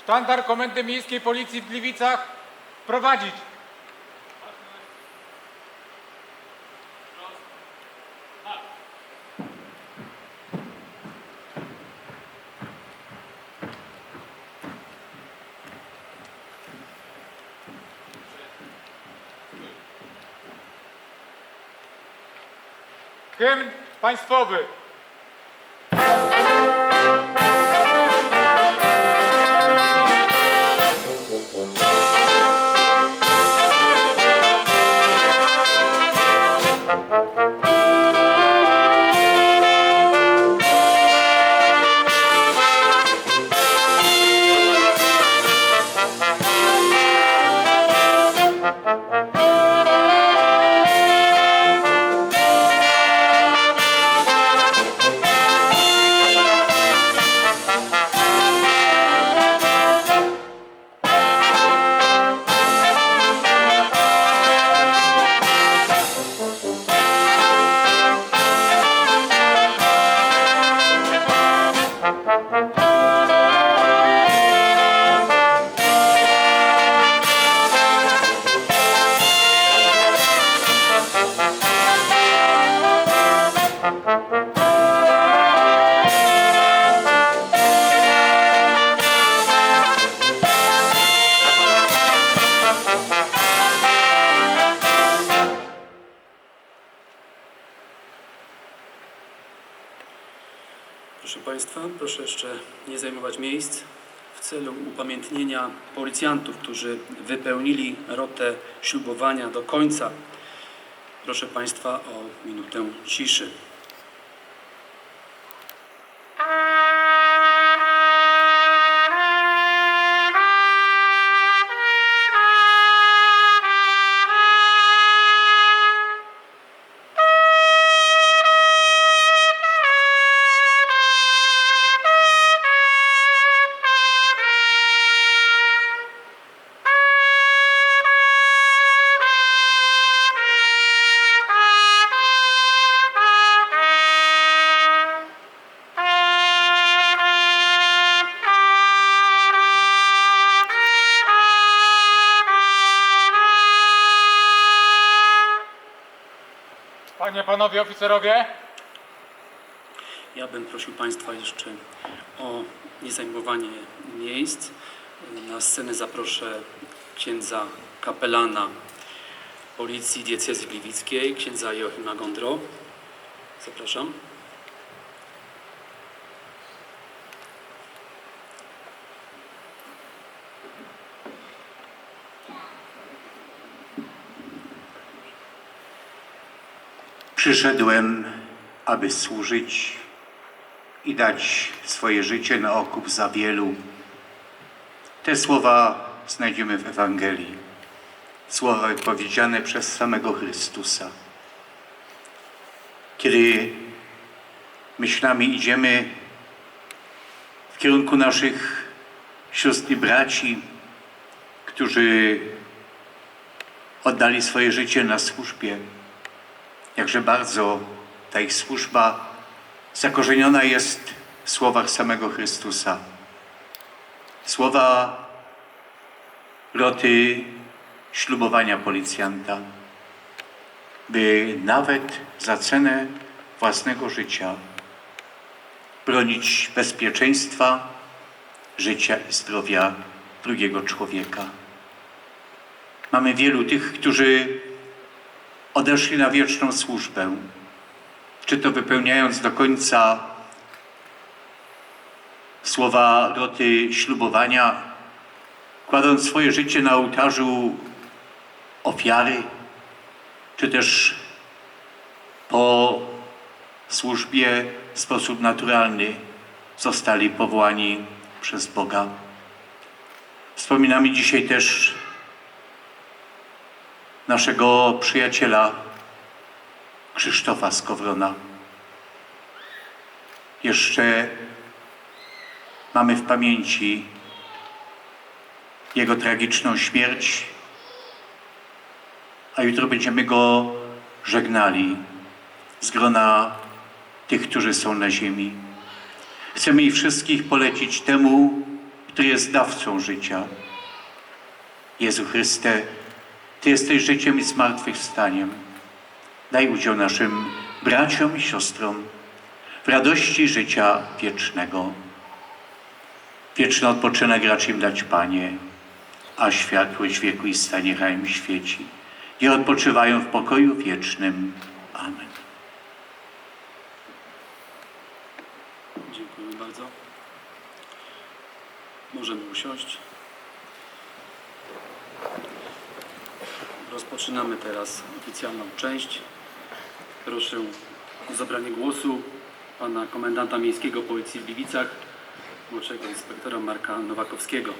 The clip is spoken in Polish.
Sztandar Komendy Miejskiej Policji w Gliwicach prowadzić. Hymn państwowy. Proszę Państwa, proszę jeszcze nie zajmować miejsc w celu upamiętnienia policjantów, którzy wypełnili rotę ślubowania do końca. Proszę Państwa o minutę ciszy. Panowie oficerowie, Ja bym prosił Państwa jeszcze o niezajmowanie miejsc. Na scenę zaproszę księdza kapelana Policji Diecezji Gliwickiej, księdza Joachima Gondro. Zapraszam. Przyszedłem, aby służyć i dać swoje życie na okup za wielu. Te słowa znajdziemy w Ewangelii. Słowa wypowiedziane przez samego Chrystusa. Kiedy myślami idziemy w kierunku naszych sióstr i braci, którzy oddali swoje życie na służbie, jakże bardzo ta ich służba zakorzeniona jest w słowach samego Chrystusa. Słowa roty ślubowania policjanta, by nawet za cenę własnego życia bronić bezpieczeństwa, życia i zdrowia drugiego człowieka. Mamy wielu tych, którzy odeszli na wieczną służbę, czy to wypełniając do końca słowa roty ślubowania, kładąc swoje życie na ołtarzu ofiary, czy też po służbie w sposób naturalny zostali powołani przez Boga. Wspominamy dzisiaj też naszego przyjaciela Krzysztofa Skowrona. Jeszcze mamy w pamięci jego tragiczną śmierć, a jutro będziemy go żegnali z grona tych, którzy są na ziemi. Chcemy ich wszystkich polecić temu, który jest dawcą życia. Jezu Chryste, Ty jesteś życiem i zmartwychwstaniem. Daj udział naszym braciom i siostrom w radości życia wiecznego. Wieczny odpoczynek racz im dać, Panie, a światłość wieku i stanie rajem świeci. I odpoczywają w pokoju wiecznym. Amen. Dziękuję bardzo. Możemy usiąść. Rozpoczynamy teraz oficjalną część. Proszę o zabranie głosu pana komendanta miejskiego Policji w Gliwicach, młodszego inspektora Marka Nowakowskiego.